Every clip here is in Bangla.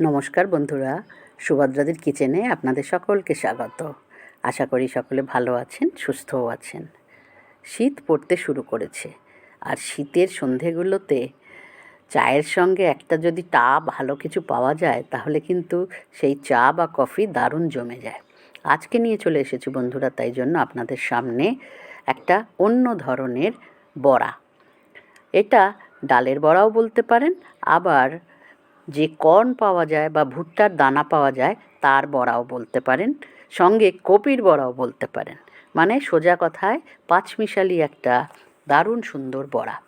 নমস্কার বন্ধুরা, সুভদ্রাদের কিচেনে আপনাদের সকলকে স্বাগত। আশা করি সকলে ভালো আছেন, সুস্থও আছেন। শীত পড়তে শুরু করেছে, আর শীতের সন্ধেগুলোতে চায়ের সঙ্গে একটা যদি টা ভালো কিছু পাওয়া যায়, তাহলে কিন্তু সেই চা বা কফি দারুণ জমে যায়। আজকে নিয়ে চলে এসেছি বন্ধুরা, তাই জন্য আপনাদের সামনে একটা অন্য ধরনের বড়া। এটা ডালের বড়াও বলতে পারেন, আবার যে কর্ন পাওয়া যায় বা ভুট্টার দানা পাওয়া যায়, তার বড়াও বলতে পারেন। সঙ্গে কপির বড়াও বলতে পারেন। মানে সোজা কথায় পাঁচমিশালি একটা দারুণ সুন্দর বড়া।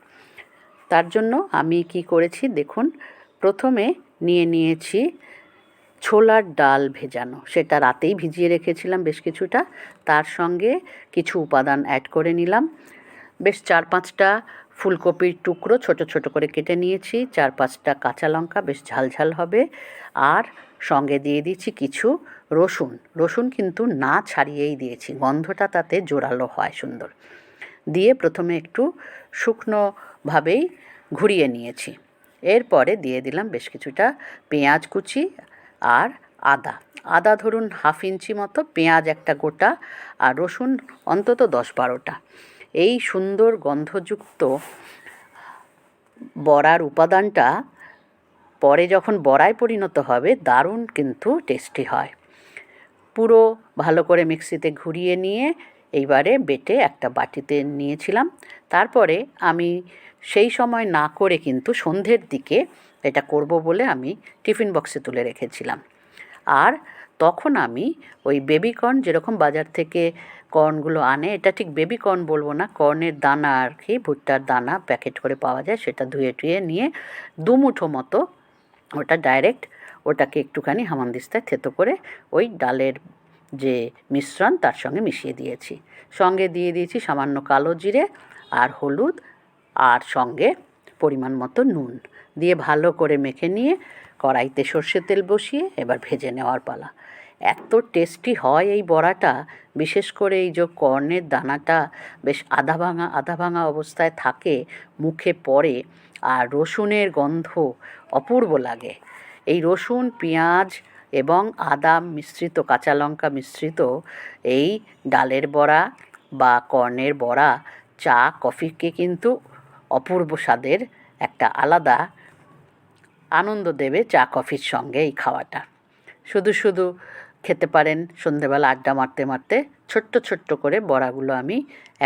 তার জন্য আমি কি করেছি দেখুন, প্রথমে নিয়ে নিয়েছি ছোলার ডাল ভেজানো। সেটা রাতেই ভিজিয়ে রেখেছিলাম বেশ কিছুটা। তার সঙ্গে কিছু উপাদান অ্যাড করে নিলাম। বেশ চার পাঁচটা ফুলকপির টুকরো ছোট ছোট করে কেটে নিয়েছি। চার পাঁচটা কাঁচা লঙ্কা, বেশ ঝালঝাল হবে। আর সঙ্গে দিয়ে দিচ্ছি কিছু রসুন। রসুন কিন্তু না ছাড়িয়েই দিয়েছি। গন্ধটা তাতে জোরালো হয় সুন্দর। দিয়ে প্রথমে একটু শুকনোভাবেই ঘুরিয়ে নিয়েছি। এরপরে দিয়ে দিলাম বেশ কিছুটা পেঁয়াজ কুচি আর আদা। আদা ধরুন হাফ ইঞ্চি মতো, পেঁয়াজ একটা গোটা আর রসুন অন্তত দশ বারোটা। এই সুন্দর গন্ধযুক্ত বড়ার উপাদানটা পরে যখন বড়ায় পরিণত হবে, দারুণ কিন্তু টেস্টি হয়। পুরো ভালো করে মিক্সিতে ঘুরিয়ে নিয়ে এইবারে বেটে একটা বাটিতে নিয়েছিলাম। তারপরে আমি সেই সময় না করে কিন্তু সন্ধ্যের দিকে এটা করব বলে আমি টিফিন বক্সে তুলে রেখেছিলাম। আর তখন আমি ওই বেবিকর্ন যেরকম বাজার থেকে কর্নগুলো আনে, এটা ঠিক বেবি কর্ন বলব না, কর্নের দানা আর কি, ভুট্টার দানা প্যাকেট করে পাওয়া যায়, সেটা ধুয়ে টুয়ে নিয়ে দুমুঠো মতো ওটা ডাইরেক্ট ওটাকে একটুখানি হামানদিস্তায় থেতো করে ওই ডালের যে মিশ্রণ তার সঙ্গে মিশিয়ে দিয়েছি। সঙ্গে দিয়ে দিয়েছি সামান্য কালো জিরে আর হলুদ আর সঙ্গে পরিমাণ মতো নুন। দিয়ে ভালো করে মেখে নিয়ে কড়াইতে সর্ষে তেল বসিয়ে এবার ভেজে নেওয়ার পালা। এত টেস্টি হয় এই বড়াটা। বিশেষ করে এই যে কর্নের দানাটা বেশ আধা ভাঙা আধা ভাঙা অবস্থায় থাকে, মুখে পড়ে আর রসুনের গন্ধ অপূর্ব লাগে। এই রসুন, পেঁয়াজ এবং আদা মিশ্রিত, কাঁচা লঙ্কা মিশ্রিত এই ডালের বড়া বা কর্নের বড়া, চা, কফিকে কিন্তু অপূর্ব স্বাদের একটা আলাদা আনন্দ দেবে চা, কফির সঙ্গে এই খাওয়াটা। শুধু শুধু খেতে পারেন সন্ধেবেলা আড্ডা মারতে মারতে। ছোট্ট ছোট্ট করে বড়াগুলো আমি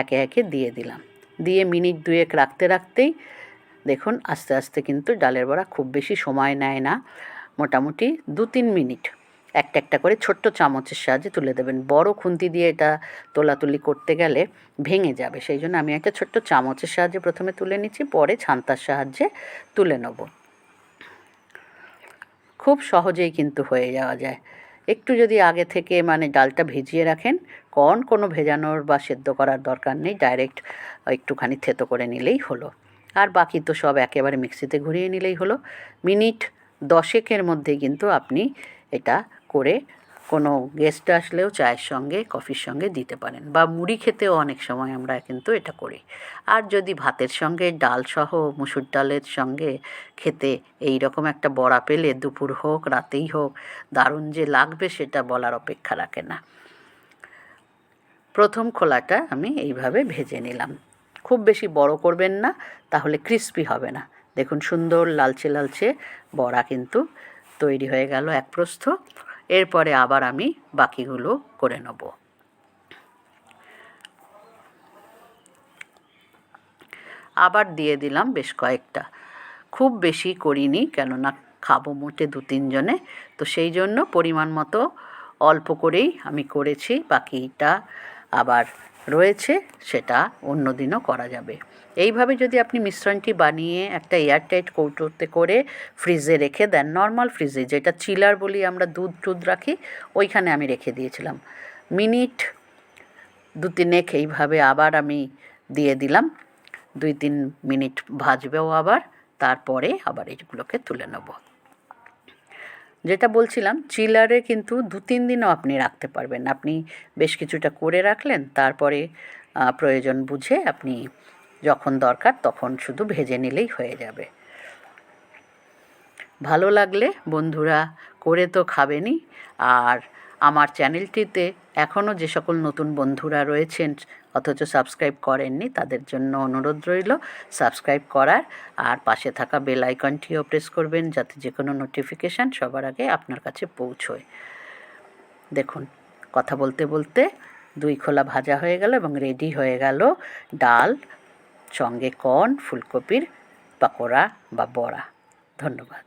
একে একে দিয়ে দিলাম। দিয়ে মিনিট দুয়েক রাখতে রাখতেই দেখুন আস্তে আস্তে কিন্তু ডালের বড়া খুব বেশি সময় নেয় না। মোটামুটি দু তিন মিনিট একটা একটা করে ছোট্ট চামচের সাহায্যে তুলে দেবেন। বড় খুন্তি দিয়ে এটা তোলাতুলি করতে গেলে ভেঙে যাবে। সেই জন্য আমি একটা ছোট্ট চামচের সাহায্যে প্রথমে তুলে নিচ্ছি, পরে ছান্তার সাহায্যে তুলে নেব। খুব সহজেই কিন্তু হয়ে যাওয়া যায়। একটু যদি আগে থেকে মানে ডালটা ভিজিয়ে রাখেন, কর্ন কোনো ভেজানোর বা সেদ্ধ করার দরকার নেই, ডাইরেক্ট একটুখানি থেতো করে নিলেই হলো। আর বাকি তো সব একেবারে মিক্সিতে ঘুরিয়ে নিলেই হলো। মিনিট দশেকের মধ্যে কিন্তু আপনি এটা করে কোনো গেস্ট আসলেও চায়ের সঙ্গে কফির সঙ্গে দিতে পারেন। বা মুড়ি খেতেও অনেক সময় আমরা কিন্তু এটা করি। আর যদি ভাতের সঙ্গে ডাল সহ মুসুর ডালের সঙ্গে খেতে এই রকম একটা বড়া পেলে, দুপুর হোক, রাতেই হোক, দারুণ যে লাগবে সেটা বলার অপেক্ষা রাখে না। প্রথম খোলাটা আমি এইভাবে ভেজে নিলাম। খুব বেশি বড় করবেন না, তাহলে ক্রিস্পি হবে না। দেখুন সুন্দর লালচে লালচে বড়া কিন্তু তৈরি হয়ে গেল এক প্রস্থ। এরপরে আবার আমি বাকিগুলো করে নেব। আবার দিয়ে দিলাম বেশ কয়েকটা। খুব বেশি করিনি, কেননা খাব মোটে দু তিনজনে। তো সেই জন্য পরিমাণ মতো অল্প করেই আমি করেছি, বাকিটা আবার রয়েছে, সেটা অন্য দিনও করা যাবে। এইভাবে যদি আপনি মিশ্রণটি বানিয়ে একটা এয়ারটাইট কৌটোতে করে ফ্রিজে রেখে দেন, নর্মাল ফ্রিজে, যেটা চিলার বলি আমরা দুধ টুধ রাখি, ওইখানে আমি রেখে দিয়েছিলাম। মিনিট দু তিনেক এইভাবে আবার আমি দিয়ে দিলাম, দুই তিন মিনিট ভাজবেও আবার, তারপরে আবার এইগুলোকে তুলে নেব। যেটা বলছিলাম চিলারে কিন্তু দু তিন দিনও আপনি রাখতে পারবেন। আপনি বেশ কিছুটা করে রাখলেন, তারপরে প্রয়োজন বুঝে আপনি যখন দরকার তখন শুধু ভেজে নিলেই হয়ে যাবে। ভালো লাগলে বন্ধুরা করে তো খাবেনই, আর আমার চ্যানেলটিতে এখনও যে সকল নতুন বন্ধুরা রয়েছেন, অথচ সাবস্ক্রাইব করেননি, তাদের জন্য অনুরোধ রইল, সাবস্ক্রাইব করার আর পাশে থাকা বেল আইকনটিও প্রেস করবেন যাতে যে কোনো নোটিফিকেশান সবার আগে আপনার কাছে পৌঁছয়। দেখুন, কথা বলতে বলতে দুই খোলা ভাজা হয়ে গেল এবং রেডি হয়ে গেল ডাল, সঙ্গে কর্ন, ফুলকপির পাকোড়া বা বড়া। ধন্যবাদ।